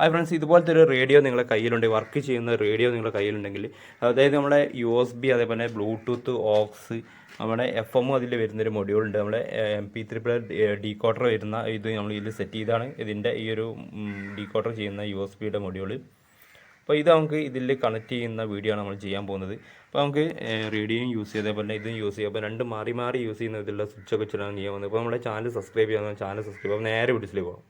Hi friends ഇതുപോലത്തെ ഒരു radio നിങ്ങളുടെ കയ്യിലുണ്ടെങ്കിൽ വർക്ക് ചെയ്യുന്ന റേഡിയോ നിങ്ങളുടെ കയ്യിലുണ്ടെങ്കിൽ അതായത് നമ്മുടെ യു എസ് ബി അതേപോലെ ബ്ലൂടൂത്ത് ഓക്സ് നമ്മുടെ എഫ് എമ്മും അതിൽ വരുന്നൊരു മൊഡ്യൂൾ ഉണ്ട്. നമ്മുടെ M P three plus decoder വരുന്ന ഇത് നമ്മൾ ഇതിൽ സെറ്റ് ചെയ്താണ്. ഇതിന്റെ ഈ ഒരു ഡീകോട്ടർ ചെയ്യുന്ന യു എസ് ബിയുടെ മൊഡ്യൂൾ അപ്പോൾ ഇത് നമുക്ക് ഇതിൽ കണക്ട് ചെയ്യുന്ന വീഡിയോ ആണ് നമ്മൾ ചെയ്യാൻ പോകുന്നത്. അപ്പോൾ നമുക്ക് റേഡിയോയും യൂസ് ചെയ്തേ അതേപോലെ ഇതും യൂസ് ചെയ്യാം. അപ്പോൾ രണ്ട് മാറി മാറി യൂസ് ചെയ്യുന്ന ഇതിലുള്ള സ്വിച്ചൊക്കെ വെച്ചിട്ടാണ് ചെയ്യാൻ പോകുന്നത്. അപ്പോൾ നമ്മുടെ ചാനൽ സബ്സ്ക്രൈബ് ചെയ്യാൻ ചാനൽ സബ്സ്ക്രൈബ് അപ്പോൾ നേരെ വീട്ടിലേക്ക് പോകാം.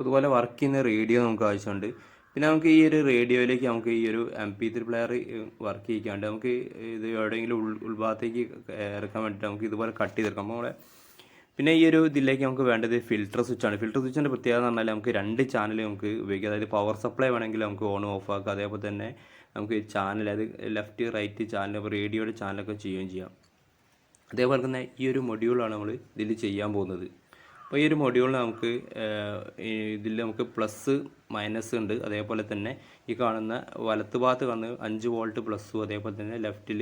അപ്പോൾ ഇതുപോലെ വർക്ക് ചെയ്യുന്ന റേഡിയോ നമുക്ക് ആവശ്യമുണ്ട്. പിന്നെ നമുക്ക് ഈ ഒരു റേഡിയോയിലേക്ക് നമുക്ക് ഈ ഒരു M P three player work ചെയ്യിക്കാണ്ട് നമുക്ക് ഇത് എവിടെയെങ്കിലും ഉൾ ഉൾഭാഗത്തേക്ക് ഇറക്കാൻ വേണ്ടിയിട്ട് നമുക്ക് ഇതുപോലെ കട്ട് ചെയ്തെടുക്കാം. നമ്മളെ പിന്നെ ഈ ഒരു ഇതിലേക്ക് നമുക്ക് വേണ്ടത് ഫിൽട്ടർ സ്വിച്ചാണ് ഫിൽറ്റർ സ്വിച്ചിന്റെ പ്രത്യേകത എന്ന് പറഞ്ഞാൽ നമുക്ക് രണ്ട് ചാനൽ നമുക്ക് ഉപയോഗിക്കാം. അതായത് പവർ സപ്ലൈ വേണമെങ്കിൽ നമുക്ക് ഓൺ ഓഫ് ആക്കാം. അതേപോലെ തന്നെ നമുക്ക് ചാനൽ അതായത് ലെഫ്റ്റ് റൈറ്റ് ചാനൽ അപ്പോൾ റേഡിയോയുടെ ചാനലൊക്കെ ചെയ്യുകയും ചെയ്യാം. അതേപോലെ തന്നെ ഈ ഒരു മൊഡ്യൂളാണ് നമ്മൾ ഇതിൽ ചെയ്യാൻ പോകുന്നത്. അപ്പോൾ ഈ ഒരു മൊഡ്യൂളിൽ നമുക്ക് ഇതിൽ നമുക്ക് പ്ലസ് മൈനസ് ഉണ്ട്. അതേപോലെ തന്നെ ഈ കാണുന്ന വലത്ത് ഭാഗത്ത് കാണുന്ന അഞ്ച് വോൾട്ട് പ്ലസ്സും അതേപോലെ തന്നെ ലെഫ്റ്റിൽ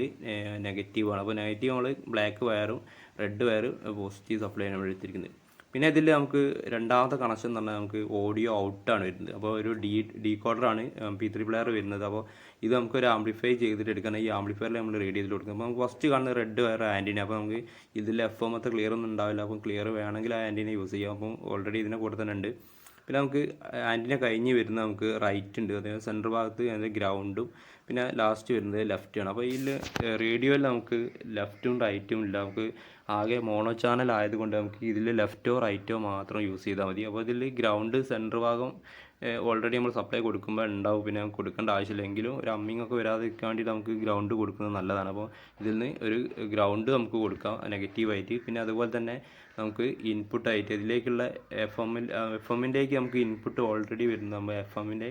നെഗറ്റീവാണ് അപ്പോൾ നെഗറ്റീവ് നമ്മൾ ബ്ലാക്ക് വയറും റെഡ് വയറും പോസിറ്റീവ് സപ്ലൈ ആണ് എടുത്തിരിക്കുന്നത്. പിന്നെ ഇതിൽ നമുക്ക് രണ്ടാമത്തെ കണക്ഷൻ എന്ന് പറഞ്ഞാൽ നമുക്ക് ഓഡിയോ ഔട്ടാണ് വരുന്നത്. അപ്പോൾ ഒരു ഡി ഡീകോഡറാണ് പി ത്രീ പ്ലെയർ വരുന്നത്. അപ്പോൾ ഇത് നമുക്ക് ഒരു ആംപ്ലിഫൈ ചെയ്തിട്ട് എടുക്കണം ഈ ആംപ്ലിഫയറിൽ നമ്മൾ റേഡിയോ ചെയ്ത് കൊടുക്കുന്നത് അപ്പോൾ നമുക്ക് ഫസ്റ്റ് കാണുന്ന റെഡ് വയർ ആന്റിന. അപ്പോൾ നമുക്ക് ഇതിൽ എഫ് എമ്മത്തെ ക്ലിയർ ഒന്നും ഉണ്ടാവില്ല. അപ്പം ക്ലിയർ വേണമെങ്കിൽ ആ ആന്റിനെ യൂസ് ചെയ്യാം. അപ്പം ഓൾറെഡി ഇതിനെ കൂടെ തന്നെ ഉണ്ട്. പിന്നെ നമുക്ക് ആന്റിന കഴിഞ്ഞ് വരുന്ന നമുക്ക് റൈറ്റ് ഉണ്ട്. അതായത് സെന്റർ ഭാഗത്ത് അതിന്റെ ഗ്രൗണ്ടും പിന്നെ ലാസ്റ്റ് വരുന്നത് ലെഫ്റ്റ് ആണ്. അപ്പോൾ ഇതിൽ റേഡിയോയിൽ നമുക്ക് ലെഫ്റ്റും റൈറ്റും ഇല്ല. നമുക്ക് ആകെ മോണോ ചാനൽ ആയതുകൊണ്ട് നമുക്ക് ഇതിൽ ലെഫ്റ്റോ റൈറ്റോ മാത്രം യൂസ് ചെയ്താൽ മതി. അപ്പോൾ ഇതിൽ ഗ്രൗണ്ട് സെന്റർ ഭാഗം ഓൾറെഡി നമ്മൾ സപ്ലൈ കൊടുക്കുമ്പോൾ ഉണ്ടാവും പിന്നെ കൊടുക്കേണ്ട ആവശ്യമില്ല എങ്കിലും ഒരു അമ്മിങ് ഒക്കെ വരാതിരിക്കാൻ വേണ്ടിയിട്ട് നമുക്ക് ഗ്രൗണ്ട് കൊടുക്കുന്നത് നല്ലതാണ്. അപ്പോൾ ഇതിൽ നിന്ന് ഒരു ഗ്രൗണ്ട് നമുക്ക് കൊടുക്കാം നെഗറ്റീവായിട്ട് പിന്നെ അതുപോലെ തന്നെ നമുക്ക് ഇൻപുട്ടായിട്ട് ഇതിലേക്കുള്ള എഫ് എമ്മിൽ എഫ് എമ്മിന്റെക്ക് നമുക്ക് ഇൻപുട്ട് ഓൾറെഡി വരുന്നത്. നമ്മൾ എഫ് എമ്മിന്റെ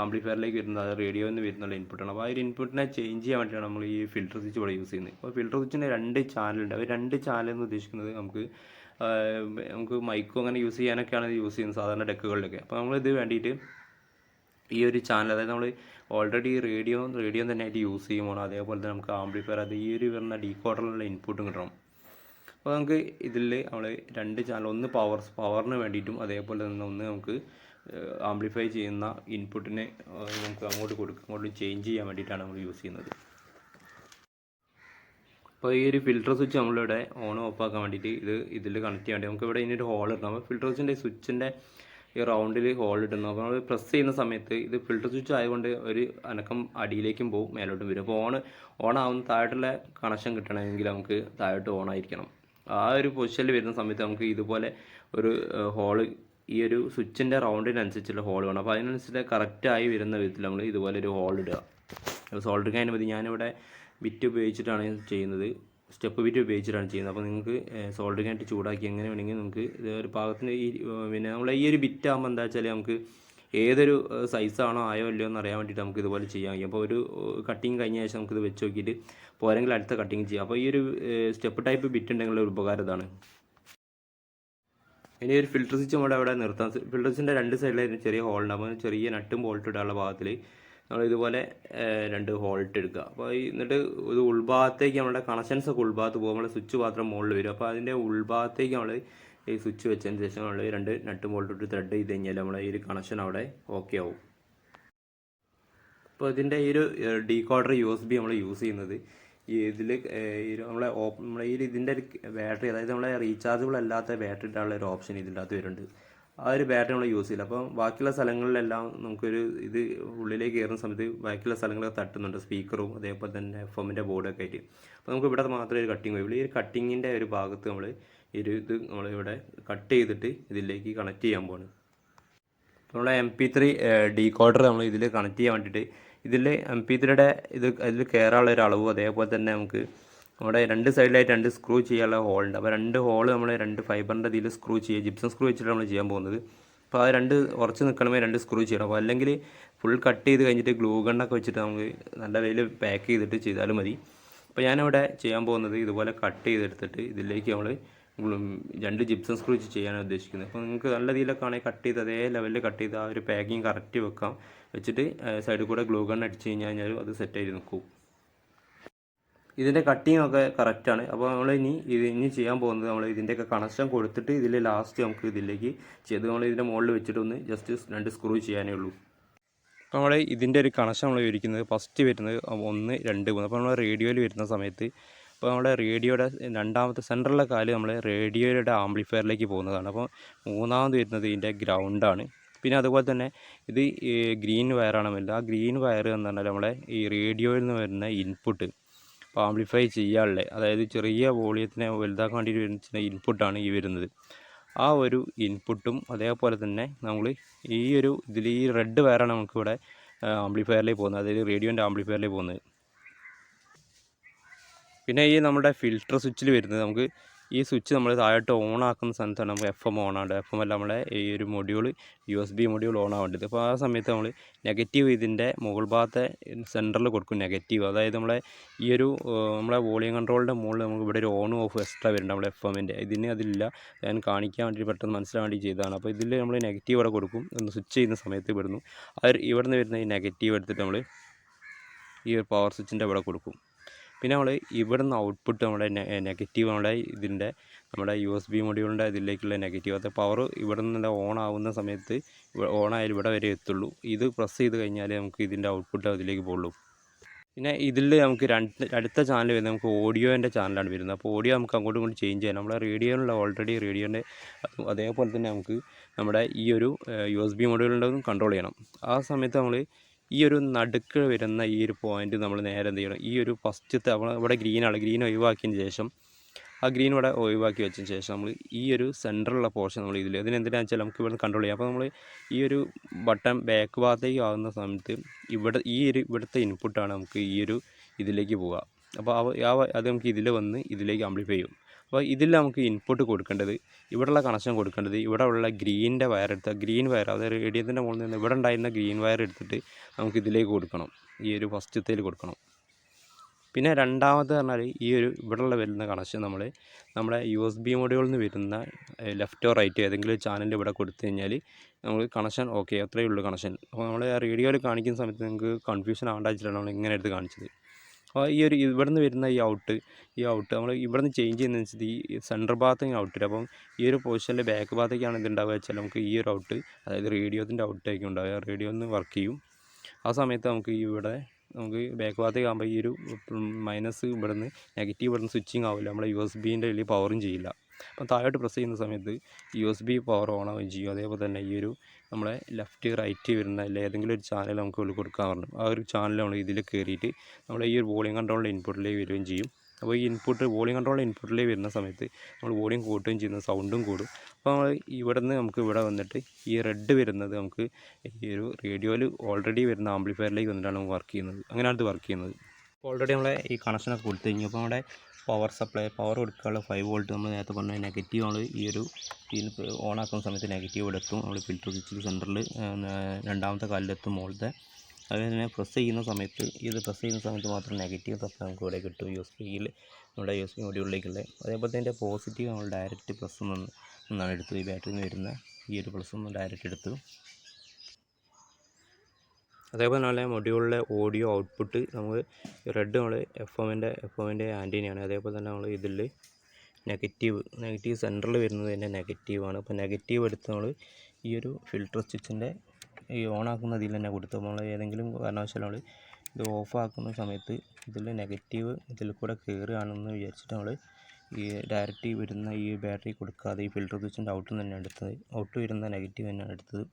ആംപ്ലിഫയറിലേക്ക് വരുന്നത് അത് റേഡിയോയിൽ നിന്ന് വരുന്നുള്ള ഇൻപുട്ടാണ് അപ്പോൾ ആ ഒരു ഇൻപുട്ടിനെ ചേഞ്ച് ചെയ്യാൻ വേണ്ടിയാണ് നമ്മൾ ഈ ഫിൽറ്റർ സ്വിച്ച് ഇവിടെ യൂസ് ചെയ്യുന്നത്. അപ്പോൾ ഫിൽറ്റർ സ്വിച്ചിന്റെ രണ്ട് ചാനലുണ്ട് അവർ രണ്ട് ചാനൽ എന്ന് ഉദ്ദേശിക്കുന്നത് നമുക്ക് നമുക്ക് മൈക്കും അങ്ങനെ യൂസ് ചെയ്യാനൊക്കെയാണ് യൂസ് ചെയ്യുന്നത് സാധാരണ ഡെക്കുകളിലൊക്കെ അപ്പോൾ നമ്മളിത് വേണ്ടിയിട്ട് ഈ ഒരു ചാനൽ അതായത് നമ്മൾ ഓൾറെഡി റേഡിയോ റേഡിയോ തന്നെ ആയിട്ട് യൂസ് ചെയ്യുമ്പോൾ അതേപോലെ തന്നെ നമുക്ക് ആംപ്ലിഫയർ അത് ഈ ഒരു വരുന്ന ഡീകോഡറിലുള്ള ഇൻപുട്ടും കിട്ടണം. അപ്പോൾ നമുക്ക് ഇതിൽ നമ്മൾ രണ്ട് ചാനൽ ഒന്ന് പവർ പവറിന് വേണ്ടിയിട്ടും അതേപോലെ തന്നെ ഒന്ന് നമുക്ക് ആംപ്ലിഫൈ ചെയ്യുന്ന ഇൻപുട്ടിനെ നമുക്ക് അങ്ങോട്ട് കൊടുക്കും അങ്ങോട്ട് ചേഞ്ച് ചെയ്യാൻ വേണ്ടിയിട്ടാണ് നമ്മൾ യൂസ് ചെയ്യുന്നത്. അപ്പോൾ ഈ ഒരു ഫിൽറ്റർ സ്വിച്ച് നമ്മളിവിടെ ഓൺ ഓഫ് ആക്കാൻ വേണ്ടിയിട്ട് ഇത് ഇതിൽ കണക്ട് ചെയ്യാൻ വേണ്ടി നമുക്ക് ഇവിടെ ഇതിനൊരു ഹോൾ ഇടണം. അപ്പോൾ ഫിൽട്ടർ സ്വിച്ചിന്റെ സ്വിച്ചിന്റെ ഈ റൗണ്ടിൽ ഹോൾ ഇടുന്നു അപ്പോൾ നമ്മൾ പ്രസ് ചെയ്യുന്ന സമയത്ത് ഇത് ഫിൽട്ടർ സ്വിച്ച് ആയതുകൊണ്ട് ഒരു അനക്കം അടിയിലേക്കും പോകും മേലോട്ടും വരും. അപ്പോൾ ഓൺ ഓൺ ആവുന്ന താഴോട്ടുള്ള കണക്ഷൻ കിട്ടണമെങ്കിൽ നമുക്ക് താഴോട്ട് ഓൺ ആയിരിക്കണം. ആ ഒരു പൊസിഷനിൽ വരുന്ന സമയത്ത് നമുക്ക് ഇതുപോലെ ഒരു ഹോൾ ഈ ഒരു സ്വിച്ചിന്റെ റൗണ്ടിനനുസരിച്ചുള്ള ഹോൾ വേണം. അപ്പോൾ അതിനനുസരിച്ച് കറക്റ്റായി വരുന്ന വിധത്തിൽ നമ്മൾ ഇതുപോലെ ഒരു ഹോൾ ഇടുക. അപ്പോൾ സോൾഡറിങ് അതിന് മതി ഞാനിവിടെ ബിറ്റ് ഉപയോഗിച്ചിട്ടാണ് ചെയ്യുന്നത്. സ്റ്റെപ്പ് ബിറ്റ് ഉപയോഗിച്ചിട്ടാണ് ചെയ്യുന്നത്. അപ്പോൾ നിങ്ങൾക്ക് സോൾഡറിങ് ആയിട്ട് ചൂടാക്കി എങ്ങനെ വേണമെങ്കിൽ നമുക്ക് ഇത് ഒരു പാകത്തിന് ഈ പിന്നെ നമ്മൾ ഈ ഒരു ബിറ്റ് ആകുമ്പോൾ എന്താ വെച്ചാൽ നമുക്ക് ഏതൊരു സൈസാണോ ആയോ അല്ലയോ എന്ന് അറിയാൻ വേണ്ടിയിട്ട് നമുക്ക് ഇതുപോലെ ചെയ്യാൻ കഴിയും. അപ്പോൾ ഒരു കട്ടിങ് കഴിഞ്ഞ ശേഷം നമുക്കിത് വെച്ച് നോക്കിയിട്ട് പോരെങ്കിൽ അടുത്ത കട്ടിങ് ചെയ്യാം. അപ്പോൾ ഈ ഒരു സ്റ്റെപ്പ് ടൈപ്പ് ബിറ്റ് ഉണ്ടെങ്കിൽ ഒരു ഉപകാരം ഇതാണ്. ഇനി ഒരു ഫിൽറ്റർ സ്വിച്ച് നമ്മുടെ അവിടെ നിർത്താം. ഫിൽറ്റർ സ്വിച്ചിന്റെ രണ്ട് സൈഡിലായിരുന്നു ചെറിയ അപ്പോൾ ചെറിയ നട്ടും ബോൾട്ടും ഇടാനുള്ള ഭാഗത്തിൽ നമ്മൾ ഇതുപോലെ രണ്ട് ഹോൾട്ട് എടുക്കുക. അപ്പോൾ എന്നിട്ട് ഇത് ഉൾഭാഗത്തേക്ക് നമ്മുടെ കണക്ഷൻസ് ഒക്കെ ഉൾഭാഗത്ത് പോകും. നമ്മുടെ സ്വിച്ച് മാത്രം മുകളിൽ വരും. അപ്പോൾ അതിന്റെ ഉൾഭാഗത്തേക്ക് നമ്മൾ ഈ സ്വിച്ച് വെച്ചതിന് ശേഷം നമ്മൾ രണ്ട് നട്ട് ഇട്ട് ത്രെഡ് ചെയ്ത് കഴിഞ്ഞാൽ നമ്മൾ ഈ ഒരു കണക്ഷൻ അവിടെ ഓക്കെ ആവും. അപ്പോൾ ഇതിന്റെ ഈ ഒരു ഡീകോഡർ യു എസ് ബി നമ്മൾ യൂസ് ചെയ്യുന്നത് ഇതിൽ നമ്മളെ നമ്മളെ ഈ ഇതിന്റെ ഒരു ബാറ്ററി അതായത് നമ്മളെ റീചാർജബിൾ അല്ലാത്ത ബാറ്ററി ഇടാനുള്ള ഒരു ഓപ്ഷൻ ഇതിന്റെ അകത്ത് വരുന്നുണ്ട്. ആ ഒരു ബാറ്ററി നമ്മൾ യൂസ് ചെയ്യില്ല. അപ്പം ബാക്കിയുള്ള സ്ഥലങ്ങളിലെല്ലാം നമുക്കൊരു ഇത് ഉള്ളിലേക്ക് കയറുന്ന സമയത്ത് ബാക്കിയുള്ള സ്ഥലങ്ങളൊക്കെ തട്ടുന്നുണ്ട്. സ്പീക്കറും അതേപോലെ തന്നെ എഫ് എമ്മിന്റെ ബോർഡൊക്കെ ആയിട്ട്. അപ്പോൾ നമുക്ക് ഇവിടെ മാത്രമേ ഒരു കട്ടിങ് വരുള്ളൂ ഈ ഒരു കട്ടിങ്ങിന്റെ ഒരു ഭാഗത്ത് നമ്മൾ ഒരു ഇത് നമ്മൾ ഇവിടെ കട്ട് ചെയ്തിട്ട് ഇതിലേക്ക് കണക്ട് ചെയ്യാൻ പോവാണ്. നമ്മളെ എം പി ത്രീ ഡീകോഡർ നമ്മൾ ഇതിൽ കണക്ട് ചെയ്യാൻ വേണ്ടിയിട്ട് ഇതിൽ എം പി ത്രീയുടെ ഇത് അതിൽ കയറാനുള്ള ഒരു അളവും അതേപോലെ തന്നെ നമുക്ക് നമ്മുടെ രണ്ട് സൈഡിലായിട്ട് രണ്ട് സ്ക്രൂ ചെയ്യാനുള്ള ഹോൾ ഉണ്ട്. അപ്പോൾ രണ്ട് ഹോൾ നമ്മൾ രണ്ട് ഫൈബറിന്റെ ഇതിൽ സ്ക്രൂ ചെയ്യുക ജിപ്സം സ്ക്രൂ വെച്ചിട്ട് നമ്മൾ ചെയ്യാൻ പോകുന്നത്. അപ്പോൾ ആ രണ്ട് ഉറച്ച് നിൽക്കണമേ രണ്ട് സ്ക്രൂ ചെയ്യണം. അപ്പോൾ അല്ലെങ്കിൽ ഫുൾ കട്ട് ചെയ്ത് കഴിഞ്ഞിട്ട് ഗ്ലൂ ഗണ്ണൊക്കെ വെച്ചിട്ട് നമുക്ക് നല്ല വെയിൽ പാക്ക് ചെയ്തിട്ട് ചെയ്താലും മതി. അപ്പോൾ ഞാനിവിടെ ചെയ്യാൻ പോകുന്നത് ഇതുപോലെ കട്ട് ചെയ്തെടുത്തിട്ട് ഇതിലേക്ക് നമ്മൾ രണ്ട് ജിപ്സം സ്ക്രൂ വെച്ച് ചെയ്യാനാണ് ഉദ്ദേശിക്കുന്നത്. അപ്പോൾ നിങ്ങൾക്ക് നല്ല രീതിയിലൊക്കെ ആണെങ്കിൽ കട്ട് ചെയ്ത് അതേ ലെവലിൽ കട്ട് ചെയ്ത് ആ ഒരു പാക്കിങ് കറക്റ്റ് വെക്കാം. വെച്ചിട്ട് സൈഡിൽ കൂടെ ഗ്ലൂ ഗൺ അടിച്ച് കഴിഞ്ഞാൽ അത് സെറ്റ് ആയി നിൽക്കും. ഇതിന്റെ കട്ടിങ് ഒക്കെ കറക്റ്റാണ് അപ്പോൾ നമ്മൾ ഇനി ഇത് ഇനി ചെയ്യാൻ പോകുന്നത് നമ്മൾ ഇതിന്റെയൊക്കെ കണക്ഷൻ കൊടുത്തിട്ട് ഇതിൽ ലാസ്റ്റ് നമുക്ക് ഇതിലേക്ക് ചെയ്ത് നമ്മൾ ഇതിന്റെ മുകളിൽ വെച്ചിട്ട് ഒന്ന് ജസ്റ്റ് രണ്ട് സ്ക്രൂ ചെയ്യാനേ ഉള്ളൂ. അപ്പോൾ നമ്മൾ ഇതിന്റെ ഒരു കണക്ഷൻ നമ്മൾ വിരിക്കുന്നത് ഫസ്റ്റ് വരുന്നത് ഒന്ന് രണ്ട് മൂന്ന്. അപ്പോൾ നമ്മൾ റേഡിയോയിൽ വരുന്ന സമയത്ത് അപ്പോൾ നമ്മുടെ റേഡിയോയുടെ രണ്ടാമത്തെ സെന്ററിലെ കാൽ നമ്മൾ റേഡിയോയുടെ ആംപ്ലിഫയറിലേക്ക് പോകുന്നതാണ്. അപ്പോൾ മൂന്നാമത് വരുന്നത് ഇതിന്റെ ഗ്രൗണ്ടാണ്. പിന്നെ അതുപോലെ തന്നെ ഇത് ഗ്രീൻ വയറാണ് വരുന്നത് ആ ഗ്രീൻ വയർ എന്ന് പറഞ്ഞാൽ നമ്മളെ ഈ റേഡിയോയിൽ നിന്ന് വരുന്ന ഇൻപുട്ട്. അപ്പോൾ ആംപ്ലിഫൈ ചെയ്യാനുള്ള അതായത് ചെറിയ വോളിയത്തിനെ വലുതാക്കാൻ വേണ്ടി വരുന്ന ഇൻപുട്ടാണ് ഈ വരുന്നത്. ആ ഒരു ഇൻപുട്ടും അതേപോലെ തന്നെ നമ്മൾ ഈ ഒരു ഇതിൽ ഈ റെഡ് വയറാണ് നമുക്കിവിടെ ആംപ്ലിഫയറിലേക്ക് പോകുന്നത്. അതായത് റേഡിയോന്റെ ആംപ്ലിഫയറിലേക്ക് പോകുന്നത്. പിന്നെ ഈ നമ്മുടെ ഫിൽട്ടർ സ്വിച്ചിൽ വരുന്നത് നമുക്ക് ഈ സ്വിച്ച് നമ്മൾ താഴോട്ട് ഓൺ ആക്കുന്ന സമയത്താണ് നമുക്ക് എഫ് എം ഓൺ ആവേണ്ടത് എഫ് എം അല്ല നമ്മളെ ഈ ഒരു module U S B module on ആവേണ്ടത്. അപ്പോൾ ആ സമയത്ത് നമ്മൾ നെഗറ്റീവ് ഇതിന്റെ മുകൾ ഭാഗത്തെ സെന്ററിൽ കൊടുക്കും നെഗറ്റീവ് അതായത് നമ്മളെ ഈ ഒരു നമ്മളെ വോളിയം കൺട്രോളിന്റെ മുകളിൽ നമുക്ക് ഇവിടെ ഒരു ഓൺ ഓഫ് എക്സ്ട്രാ വരുന്നുണ്ട് നമ്മുടെ എഫ് എമ്മിന്റെ ഇതിന് അതില്ല ഞാൻ കാണിക്കാൻ വേണ്ടി പെട്ടെന്ന് മനസ്സിലാൻ വേണ്ടി ചെയ്തതാണ്. അപ്പോൾ ഇതിൽ നമ്മൾ നെഗറ്റീവ് ഇവിടെ കൊടുക്കും. ഒന്ന് സ്വിച്ച് ചെയ്യുന്ന സമയത്ത് വരുന്നു അവർ ഇവിടെ നിന്ന് വരുന്ന ഈ നെഗറ്റീവ് എടുത്തിട്ട് നമ്മൾ ഈ ഒരു പവർ സ്വിച്ചിന്റെ ഇവിടെ കൊടുക്കും. പിന്നെ നമ്മൾ ഇവിടുന്ന് ഔട്ട്പുട്ട് നമ്മുടെ നെഗറ്റീവ് നമ്മുടെ ഇതിന്റെ നമ്മുടെ യു എസ് ബി മൊഡ്യൂളിന്റെ ഇതിലേക്കുള്ള നെഗറ്റീവ് അത് പവർ ഇവിടെ നിന്ന് ഓൺ ആവുന്ന സമയത്ത് ഓൺ ആയാലും ഇവിടെ വരെ എത്തുള്ളൂ. ഇത് പ്രസ് ചെയ്ത് കഴിഞ്ഞാൽ നമുക്ക് ഇതിന്റെ ഔട്ട്പുട്ട് അതിലേക്ക് പോകുള്ളൂ പിന്നെ ഇതിൽ നമുക്ക് രണ്ട് അടുത്ത ചാനൽ വരുന്നത് നമുക്ക് ഓഡിയോന്റെ ചാനലാണ് വരുന്നത്. അപ്പോൾ ഓഡിയോ നമുക്ക് അങ്ങോട്ടും ഇങ്ങോട്ടും ചേഞ്ച് ചെയ്യാം. നമ്മളെ റേഡിയോയിലുള്ള ഓൾറെഡി റേഡിയോന്റെ അതേപോലെ തന്നെ നമുക്ക് നമ്മുടെ ഈ ഒരു യു എസ് ബി മൊഡ്യൂളിന്റെ കൺട്രോൾ ചെയ്യണം. ആ സമയത്ത് നമ്മൾ ഈ ഒരു നടുക്ക് വരുന്ന ഈ ഒരു പോയിന്റ് നമ്മൾ നേരെ എന്ത് ചെയ്യണം? ഈ ഒരു ഫസ്റ്റത്തെ നമ്മൾ ഇവിടെ ഗ്രീനാണ് ഗ്രീൻ ഒഴിവാക്കിയതിന് ശേഷം ആ ഗ്രീൻ ഇവിടെ ഒഴിവാക്കി വെച്ചതിന് ശേഷം നമ്മൾ ഈ ഒരു സെന്ററിലുള്ള പോർഷൻ നമ്മൾ ഇതിൽ ഇതിനെന്തിനാണെന്ന് വെച്ചാൽ നമുക്ക് ഇവിടെ കൺട്രോൾ ചെയ്യാം. അപ്പോൾ നമ്മൾ ഈ ഒരു ബട്ടൺ ബാക്ക് ഭാഗത്തേക്ക് ആകുന്ന സമയത്ത് ഇവിടെ ഈ ഒരു ഇവിടുത്തെ ഇൻപുട്ടാണ് നമുക്ക് ഈ ഒരു ഇതിലേക്ക് പോവുക. അപ്പോൾ അത് നമുക്ക് ഇതിൽ വന്ന് ഇതിലേക്ക് ആംപ്ലിഫൈ ചെയ്യും. അപ്പോൾ ഇതിൽ നമുക്ക് ഇൻപുട്ട് കൊടുക്കേണ്ടത് ഇവിടെയുള്ള കണക്ഷൻ കൊടുക്കേണ്ടത് ഇവിടെ ഉള്ള ഗ്രീനിന്റെ വയർ എടുത്ത ഗ്രീൻ വയർ അതായത് റേഡിയത്തിന്റെ മുകളിൽ നിന്ന് ഇവിടെ ഉണ്ടായിരുന്ന ഗ്രീൻ വയർ എടുത്തിട്ട് നമുക്ക് ഇതിലേക്ക് കൊടുക്കണം. ഈ ഒരു ഫസ്റ്റത്തേൽ കൊടുക്കണം. പിന്നെ രണ്ടാമത് പറഞ്ഞാൽ ഈ ഒരു ഇവിടെയുള്ള വരുന്ന കണക്ഷൻ നമ്മൾ നമ്മുടെ യു എസ് ബി മൊഡ്യൂളിൽ നിന്ന് വരുന്ന ലെഫ്റ്റോ റൈറ്റ് ഏതെങ്കിലും ചാനൽ ഇവിടെ കൊടുത്തു കഴിഞ്ഞാൽ നമ്മൾ കണക്ഷൻ ഓക്കെ അത്രയേ ഉള്ളൂ കണക്ഷൻ അപ്പോൾ നമ്മൾ റേഡിയോയിൽ കാണിക്കുന്ന സമയത്ത് നിങ്ങൾക്ക് കൺഫ്യൂഷൻ ആവേണ്ട വെച്ചിട്ടാണ് നമ്മൾ ഇങ്ങനെ എടുത്ത് കാണിച്ചത്. അപ്പോൾ ഈ ഒരു ഇവിടുന്ന് വരുന്ന ഈ ഔട്ട് ഈ ഔട്ട് നമ്മൾ ഇവിടുന്ന് ചേഞ്ച് ചെയ്യുന്ന വെച്ചാൽ ഈ സെന്റർ ഭാഗത്തേക്ക് ഔട്ട് വരും അപ്പം ഈ ഒരു പൊസിഷനിൽ ബാക്ക് ഭാഗത്തേക്കാണ് ഇത് ഉണ്ടാവുക വെച്ചാൽ നമുക്ക് ഈ ഒരു ഔട്ട് അതായത് റേഡിയോത്തിന്റെ ഔട്ടായിരിക്കും ഉണ്ടാവുക. റേഡിയോ ഒന്ന് വർക്ക് ചെയ്യും. ആ സമയത്ത് നമുക്ക് ഇവിടെ നമുക്ക് ബാക്ക് ഭാഗത്തേക്ക് ആകുമ്പോൾ ഈ ഒരു മൈനസ് ഇവിടുന്ന് നെഗറ്റീവ് ഇവിടുന്ന് സ്വിച്ചിങ് ആവില്ല. നമ്മൾ യു എസ് ബീന്റെ വലിയ പവറും ചെയ്യില്ല. അപ്പം താഴോട്ട് പ്രസ് ചെയ്യുന്ന സമയത്ത് U S B power on ആവുകയും ചെയ്യും. അതേപോലെ തന്നെ ഈ ഒരു നമ്മളെ ലെഫ്റ്റ് റൈറ്റ് വരുന്ന അല്ലെങ്കിൽ ഏതെങ്കിലും ഒരു ചാനൽ നമുക്ക് കൊടുക്കാൻ പറഞ്ഞു. ആ ഒരു ചാനൽ നമ്മൾ ഇതിൽ കയറിയിട്ട് നമ്മൾ ഈ ഒരു വോളിയം കൺട്രോളിന്റെ ഇൻപുട്ടിലേക്ക് വരികയും ചെയ്യും. അപ്പോൾ ഈ ഇൻപുട്ട് വോളിയം കൺട്രോളിന്റെ ഇൻപുട്ടിലേക്ക് വരുന്ന സമയത്ത് നമ്മൾ വോളിയം കൂട്ടുകയും ചെയ്യുന്ന സൗണ്ടും കൂടും. അപ്പോൾ നമ്മൾ ഇവിടെ നിന്ന് നമുക്ക് ഇവിടെ വന്നിട്ട് ഈ റെഡ് വരുന്നത് നമുക്ക് ഈ ഒരു റേഡിയോയിൽ ഓൾറെഡി വരുന്ന ആംപ്ലിഫയറിലേക്ക് വന്നിട്ടാണ് വർക്ക് ചെയ്യുന്നത്. അങ്ങനെയാണ് ഇത് വർക്ക് ചെയ്യുന്നത്. ഓൾറെഡി നമ്മളെ ഈ കണക്ഷനൊക്കെ കൊടുത്തു കഴിഞ്ഞു. അപ്പോൾ നമ്മുടെ പവർ സപ്ലൈ പവർ കൊടുക്കാനുള്ള ഫൈവ് വോൾട്ട് നമ്മൾ നേരത്തെ പറഞ്ഞ നെഗറ്റീവ് ആണ്. ഈ ഒരു ഓൺ ആക്കുന്ന സമയത്ത് നെഗറ്റീവ് ഇവിടെ എത്തും നമ്മൾ ഫിൽറ്റർ സ്വിച്ചിൽ സെന്ററിൽ രണ്ടാമത്തെ കാലിലെത്തും മുകളിലത്തെ. അതുപോലെ തന്നെ പ്രസ് ചെയ്യുന്ന സമയത്ത് ഇത് പ്രസ് ചെയ്യുന്ന സമയത്ത് മാത്രം നെഗറ്റീവ് സപ്ലൈ നമുക്ക് ഇവിടെ കിട്ടും. യു എസ് ബിയിൽ നമ്മുടെ യു എസ് ബി മൊഡ്യൂളിലേക്കുള്ള അതേപോലെ തന്നെ പോസിറ്റീവ് നമ്മൾ ഡയറക്റ്റ് പ്ലസ് നിന്ന് നിന്നാണ് എടുത്തത്. ഈ ബാറ്ററിയിൽ നിന്ന് വരുന്ന ഈ ഒരു പ്ലസ് ഒന്ന് ഡയറക്റ്റ് എടുത്തു. അതേപോലെ തന്നെ മൊഡ്യൂളിലെ ഓഡിയോ ഔട്ട്പുട്ട് നമ്മൾ റെഡ് നമ്മൾ എഫ് എമ്മിന്റെ എഫ് എമ്മിന്റെ ആന്റീനയാണ്. അതേപോലെ തന്നെ നമ്മൾ ഇതിൽ നെഗറ്റീവ് നെഗറ്റീവ് സെന്ററിൽ വരുന്നത് തന്നെ നെഗറ്റീവാണ്. അപ്പോൾ നെഗറ്റീവ് എടുത്ത് നമ്മൾ ഈ ഒരു ഫിൽട്ടർ സ്റ്റിച്ചിന്റെ ഈ ഓൺ ആക്കുന്ന ഇതിൽ തന്നെ കൊടുത്തു നമ്മൾ ഏതെങ്കിലും കാരണവശാലും നമ്മൾ ഇത് ഓഫ് ആക്കുന്ന സമയത്ത് ഇതിൽ നെഗറ്റീവ് ഇതിൽ കൂടെ കയറുകയാണെന്ന് വിചാരിച്ചിട്ട് നമ്മൾ ഈ ഡയറക്റ്റ് വരുന്ന ഈ ബാറ്ററി കൊടുക്കാതെ ഈ ഫിൽട്ടർ സ്വിച്ചിന്റെ ഔട്ടിൽ നിന്ന് തന്നെയാണ് എടുത്തത്. ഔട്ട് വരുന്ന നെഗറ്റീവ് തന്നെയാണ് എടുത്തത്.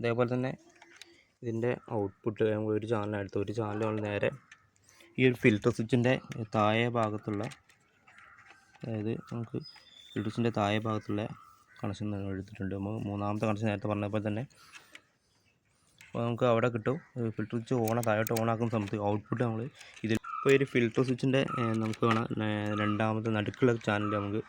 അതേപോലെ തന്നെ ഇതിന്റെ ഔട്ട്പുട്ട് ഒരു ചാനലെടുത്ത് ഒരു ചാനൽ നമ്മൾ നേരെ ഈ ഒരു ഫിൽട്ടർ സ്വിച്ചിന്റെ താഴെ ഭാഗത്തുള്ള അതായത് നമുക്ക് ഫിൽട്ടർ സ്വിച്ചിന്റെ താഴെ ഭാഗത്തുള്ള കണക്ഷൻ എടുത്തിട്ടുണ്ട്. നമ്മൾ മൂന്നാമത്തെ കണക്ഷൻ നേരത്തെ പറഞ്ഞപ്പോൾ തന്നെ അപ്പോൾ നമുക്ക് അവിടെ കിട്ടും. ഫിൽട്ടർ സ്വിച്ച് ഓണ താഴോട്ട് ഓണാക്കുന്ന സമയത്ത് ഔട്ട്പുട്ട് നമ്മൾ ഇതിൽ ഇപ്പോൾ ഒരു ഫിൽട്ടർ സ്വിച്ചിന്റെ നമുക്ക് കാണാം രണ്ടാമത്തെ നടുക്കുള്ള ചാനൽ നമുക്ക്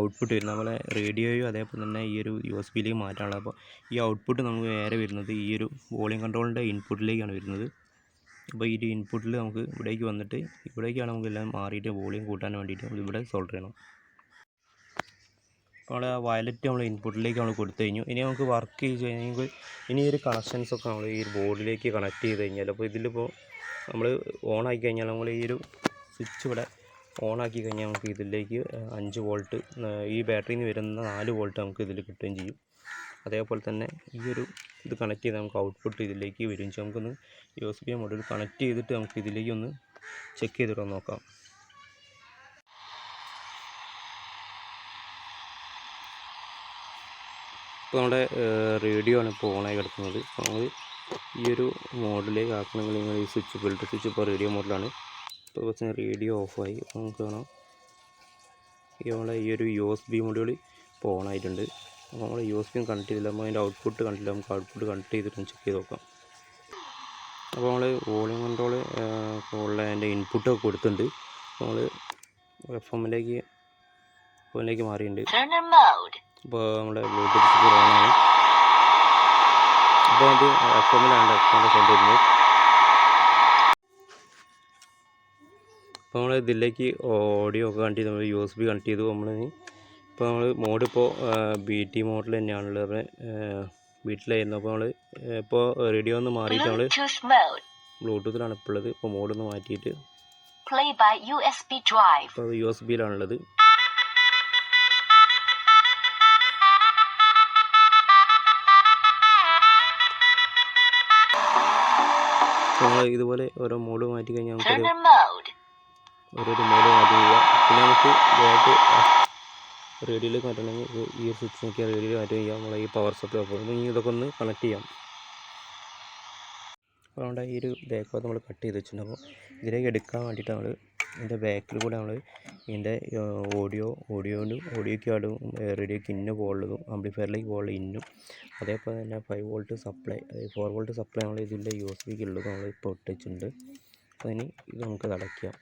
ഔട്ട്പുട്ട് വരുന്നത്. നമ്മളെ റേഡിയോയും അതേപോലെ തന്നെ ഈ ഒരു യു എസ് ബിയിലേക്ക് മാറ്റാനുള്ളത് അപ്പോൾ ഈ ഔട്ട്പുട്ട് നമുക്ക് നേരെ വരുന്നത് ഈ ഒരു വോളിയം കൺട്രോളിന്റെ ഇൻപുട്ടിലേക്കാണ് വരുന്നത്. അപ്പോൾ ഈ ഒരു ഇൻപുട്ടിൽ നമുക്ക് ഇവിടേക്ക് വന്നിട്ട് ഇവിടേക്കാണ് നമുക്ക് എല്ലാം മാറിയിട്ട് വോളിയം കൂട്ടാൻ വേണ്ടിയിട്ട് നമ്മൾ ഇവിടെ സോൾവ് ചെയ്യണം. നമ്മൾ ആ വയലറ്റ് നമ്മൾ ഇൻപുട്ടിലേക്ക് നമ്മൾ കൊടുത്തു കഴിഞ്ഞു. ഇനി നമുക്ക് വർക്ക് ചെയ്ത് കഴിഞ്ഞാൽ ഇനി ഒരു കണക്ഷൻസൊക്കെ നമ്മൾ ഈ ബോർഡിലേക്ക് കണക്ട് ചെയ്ത് കഴിഞ്ഞാൽ അപ്പോൾ ഇതിലിപ്പോൾ നമ്മൾ ഓണാക്കി കഴിഞ്ഞാൽ നമ്മൾ ഈ ഒരു സ്വിച്ച് ഇവിടെ ഓണാക്കി കഴിഞ്ഞാൽ നമുക്ക് ഇതിലേക്ക് അഞ്ച് വോൾട്ട് ഈ ബാറ്ററിയിൽ നിന്ന് വരുന്ന നാല് വോൾട്ട് നമുക്ക് ഇതിൽ കിട്ടുകയും ചെയ്യും. അതേപോലെ തന്നെ ഈ ഒരു ഇത് കണക്ട് ചെയ്ത് നമുക്ക് ഔട്ട്പുട്ട് ഇതിലേക്ക് വരും. നമുക്കൊന്ന് U S B module connect ചെയ്തിട്ട് നമുക്ക് ഇതിലേക്ക് ഒന്ന് ചെക്ക് ചെയ്തിട്ട് നോക്കാം. ഇപ്പോൾ നമ്മുടെ റേഡിയോ ആണ് ഇപ്പോൾ ഓണായി കിടക്കുന്നത്. അപ്പോൾ നമ്മൾ ഈ ഒരു മോഡിലേക്ക് ആക്കണമെങ്കിൽ നിങ്ങൾ ഈ സ്വിച്ച് ഫിൽറ്റർ സ്വിച്ച് ഇപ്പോൾ റേഡിയോ മോഡിലാണ്. ഇപ്പോൾ കുറച്ച് റേഡിയോ ഓഫായി അപ്പോൾ നമുക്ക് കാണാം. ഈ നമ്മളെ ഈ ഒരു യു എസ് ബി മൊഡ്യൂൾ ഇപ്പോൾ ഓൺ ആയിട്ടുണ്ട്. അപ്പോൾ നമ്മൾ യു എസ് ബി കണക്ട് ചെയ്തില്ല. നമ്മൾ അതിന്റെ ഔട്ട്പുട്ട് കണ്ടില്ല. നമുക്ക് ഔട്ട്പുട്ട് കണക്ട് ചെയ്തിട്ട് ചെക്ക് ചെയ്ത് നോക്കാം. അപ്പോൾ നമ്മൾ വോളിയം കൺട്രോൾ ഉള്ള അതിന്റെ ഇൻപുട്ടൊക്കെ കൊടുത്തിട്ടുണ്ട്. നമ്മൾ എഫ് എമ്മിലേക്ക് ഫോണിലേക്ക് മാറിയിട്ടുണ്ട്. അപ്പോൾ നമ്മുടെ ബ്ലൂടൂത്ത് സ്പീക്കർ ഓണാണ് അപ്പോൾ അക്കൗണ്ടിലാണ് എമ്മിന്റെ സൗണ്ട് അപ്പോൾ നമ്മൾ ഇതിലേക്ക് ഓഡിയോ ഒക്കെ കണക്ട് ചെയ്ത് നമ്മൾ യു എസ് ബി കണക്ട് ചെയ്തു. നമ്മൾ ഇപ്പോൾ നമ്മൾ മോഡ് ഇപ്പോൾ ബി ടി മോഡിൽ തന്നെയാണുള്ളത് അപ്പോൾ വീട്ടിലായിരുന്നു. അപ്പോൾ നമ്മൾ ഇപ്പോൾ റേഡിയോ ഒന്ന് മാറിയിട്ട് നമ്മൾ ബ്ലൂടൂത്തിലാണ് ഇപ്പോൾ ഉള്ളത്. ഇപ്പോൾ മോഡ് ഒന്ന് മാറ്റിയിട്ട്. ഇപ്പോൾ യു എസ് ബിയിലാണുള്ളത് നമ്മൾ ഇതുപോലെ ഓരോ മോഡ് മാറ്റി കഴിഞ്ഞാൽ നമുക്ക്. ഓരോരോ മോഡ് മാറ്റി ചെയ്യാം പിന്നെ നമുക്ക് ഇതായിട്ട് റേഡിയോയിലേക്ക് മാറ്റണമെങ്കിൽ ഈ ഒരു സ്വിച്ച് നോക്കിയാൽ റേഡിയോയിൽ മാറ്റം ചെയ്യാം നമ്മളെ ഈ പവർ സപ്ലൈ അപ്പോൾ ഇനി ഇതൊക്കെ ഒന്ന് കണക്ട് ചെയ്യാം. നമ്മുടെ ഈ ഒരു ബാക്ക് ഭാഗം നമ്മൾ കട്ട് ചെയ്ത് വെച്ചിട്ടുണ്ട്. അപ്പോൾ ഇതിലേക്ക് എടുക്കാൻ വേണ്ടിയിട്ട് നമ്മൾ ഇതിന്റെ ബാക്കിൽ കൂടെ നമ്മൾ ഇതിന്റെ ഓഡിയോ ഓഡിയോന്റെ ഓഡിയോയ്ക്ക് ആടും റേഡിയോയ്ക്ക് ഇന്ന് പോകുള്ളതും ആംപ്ലിഫയറിലേക്ക് പോകുള്ള ഇന്നും. അതേപോലെ തന്നെ five volt supply four volt supply നമ്മൾ ഇതിന്റെ യു എസ് ബിക്ക് ഉള്ളത് നമ്മൾ ഇപ്പോൾ ഇട്ടിട്ടുണ്ട്. അപ്പോൾ ഇനി ഇത് നമുക്ക് അടയ്ക്കാം.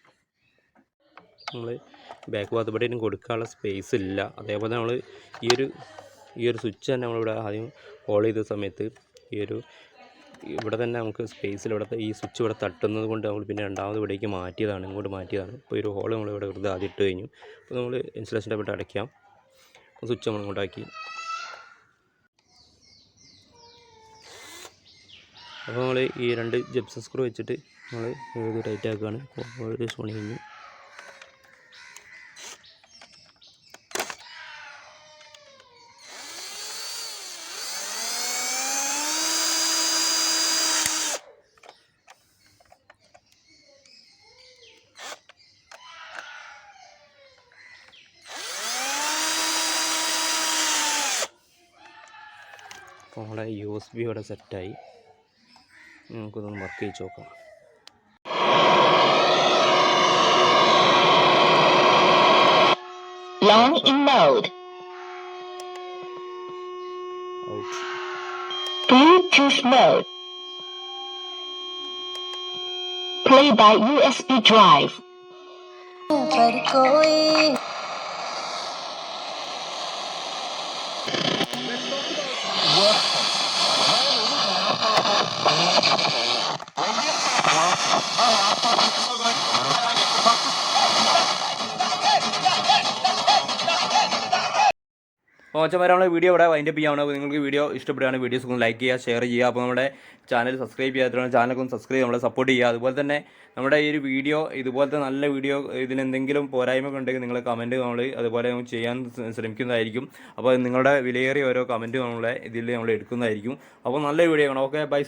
നമ്മൾ ബാക്ക് ഭാഗത്ത് ഇവിടെ ഇനി കൊടുക്കാനുള്ള സ്പേസ് ഇല്ല. അതേപോലെ നമ്മൾ ഈ ഒരു ഈ ഒരു സ്വിച്ച് തന്നെ നമ്മളിവിടെ ആദ്യം ഓൺ ചെയ്ത സമയത്ത് ഈ ഒരു ഇവിടെ തന്നെ നമുക്ക് സ്പേസിൽ ഇവിടെ ഈ സ്വിച്ച് ഇവിടെ തട്ടുന്നത് കൊണ്ട് നമ്മൾ പിന്നെ രണ്ടാമത് ഇവിടേക്ക് മാറ്റിയതാണ് ഇങ്ങോട്ട് മാറ്റിയതാണ്. ഇപ്പോൾ ഒരു ഹോൾ നമ്മൾ ഇവിടെ വെറുതെ ആദ്യം ഇട്ട് കഴിഞ്ഞു. അപ്പോൾ നമ്മൾ ഇൻസുലേഷന്റെ പെട്ട് അടയ്ക്കാം. സ്വിച്ച് നമ്മൾ ഇങ്ങോട്ടാക്കി അപ്പോൾ നമ്മൾ ഈ രണ്ട് ജെപ്സൺ സ്ക്രൂ വെച്ചിട്ട് നമ്മൾ ഇത് ടൈറ്റ് ആക്കുകയാണ് ഒരു സോണി കഴിഞ്ഞു. നമ്മളെ യു എസ് ബി ഇവിടെ സെറ്റായി നമുക്കൊന്ന് വർക്ക് ചെയ്ത് നോക്കാം Long in mode. Out Bluetooth mode. Play by USB drive. മച്ചന്മാരെ നമ്മളെ വീഡിയോ ഇവിടെ വൈൻഡപ്പ് ചെയ്യാവുന്ന അപ്പോൾ നിങ്ങൾക്ക് വീഡിയോ ഇഷ്ടപ്പെടുകയാണ് വീഡിയോസ് ഒന്ന് ലൈക്ക് ചെയ്യുക ഷെയർ ചെയ്യുക. അപ്പോൾ നമ്മുടെ ചാനൽ സബ്സ്ക്രൈബ് ചെയ്യാത്തവരാണ് ചാനലൊക്കെ ഒന്ന് സബ്സ്ക്രൈബ് നമ്മളെ സപ്പോർട്ട് ചെയ്യുക. അതുപോലെ തന്നെ നമ്മുടെ ഈ ഒരു വീഡിയോ ഇതുപോലത്തെ നല്ല വീഡിയോ ഇതിനെന്തെങ്കിലും പോരായ്മ ഉണ്ടെങ്കിൽ നിങ്ങൾ കമന്റ് നമ്മൾ അതുപോലെ ചെയ്യാൻ ശ്രമിക്കുന്നതായിരിക്കും. അപ്പോൾ നിങ്ങളുടെ വിലയേറിയ ഓരോ കമന്റ് നമ്മളെ ഇതിൽ നമ്മൾ എടുക്കുന്നതായിരിക്കും. അപ്പോൾ നല്ല വീഡിയോ ആണ്. Okay bye